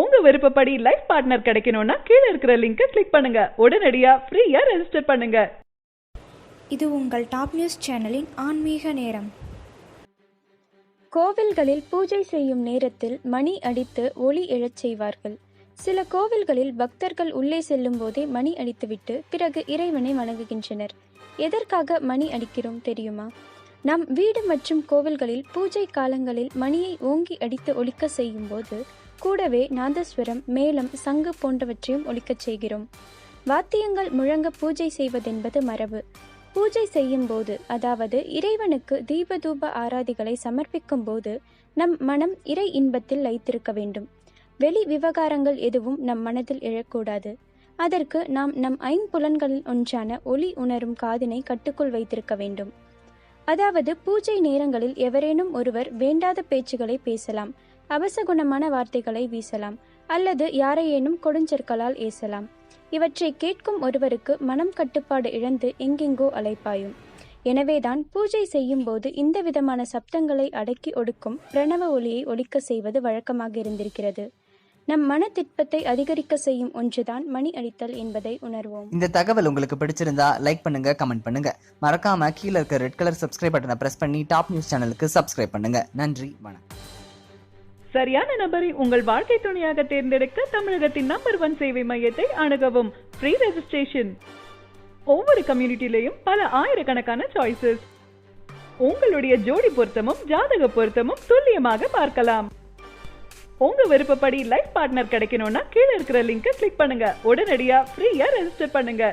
உங்க விருப்பப்படி life partner கிடைக்கணும்னா கீழே இருக்கிற லிங்கை கிளிக் பண்ணுங்க. உடனடியா ஃப்ரீயா ரெஜிஸ்டர் பண்ணுங்க. இது உங்கள் டாப் நியூஸ் சேனலின் ஆன்மீக நேரம். கோவில்களில் பூஜை செய்யும் நேரத்தில் மணி அடித்து ஒளி எழச் செய்வார்கள். சில கோவில்களில் பக்தர்கள் உள்ளே செல்லும் போதே மணி அடித்துவிட்டு பிறகு இறைவனை வணங்குகின்றனர். எதற்காக மணி அடிக்கிறோம் தெரியுமா? நம் வீடு மற்றும் கோவில்களில் பூஜை காலங்களில் மணியை ஓங்கி அடித்து ஒலிக்க செய்யும் போது கூடவே நாதஸ்வரம் மேளம் சங்கு போன்றவற்றையும் ஒழிக்கச் செய்கிறோம். வாத்தியங்கள் முழங்க பூஜை செய்வதென்பது மரபு. பூஜை செய்யும் போது அதாவது இறைவனுக்கு தீபதூப ஆராதிகளை சமர்ப்பிக்கும் போது நம் மனம் இறை இன்பத்தில் லைத்திருக்க வேண்டும். வெளி விவகாரங்கள் எதுவும் நம் மனதில் எழக்கூடாது. அதற்கு நாம் நம் ஐம்புலன்களில் ஒன்றான ஒளி உணரும் காதினை கட்டுக்குள் வைத்திருக்க வேண்டும். அதாவது பூஜை நேரங்களில் எவரேனும் ஒருவர் வேண்டாத பேச்சுகளை பேசலாம். அபசகுணமான வார்த்தைகளை வீசலாம் அல்லது யாரையேனும் கொடுஞ்சொற்களால் ஏசலாம். இவற்றை கேட்கும் ஒருவருக்கு மனம் கட்டுப்பாடு இழந்து எங்கெங்கோ அலைப்பாயும். எனவேதான் பூஜை செய்யும் போது இந்த விதமான சப்தங்களை அடக்கி ஒடுக்கும் பிரணவ ஒளியை ஒழிக்க செய்வது வழக்கமாக இருந்திருக்கிறது. நம் மன திட்பத்தை அதிகரிக்க செய்யும் ஒன்றுதான் மணி அடித்தல் என்பதை உணர்வோம். இந்த தகவல் உங்களுக்கு பிடிச்சிருந்தா லைக் பண்ணுங்க கமெண்ட் பண்ணுங்க. மறக்காம கீழே இருக்க ரெட் கலர் சப்ஸ்கிரைப் பட்டனை பிரஸ் பண்ணி டாப் நியூஸ் சேனலுக்கு சப்ஸ்கிரைப் பண்ணுங்க. நன்றி வணக்கம். சரியான நபரை உங்கள் வாழ்க்கை துணையாக தேர்ந்தெடுக்க தமிழகத்தின் நம்பர் ஒன் சேவை மையத்தை அணுகவும். ஃப்ரீ ரெஜிஸ்ட்ரேஷன் ஒவ்வொரு கம்யூனிட்டிலையும் பல ஆயிரக்கணக்கான சாய்ஸஸ் உங்களுடைய ஜோடி பொருத்தமும் ஜாதக பொருத்தமும் துல்லியமாக பார்க்கலாம். உங்க விருப்பப்படி லைஃப் பார்ட்னர் கிடைக்கணும்னா கீழே இருக்கிற லிங்கை கிளிக் பண்ணுங்க. உடனடியா ஃப்ரீயா ரெஜிஸ்டர் பண்ணுங்க.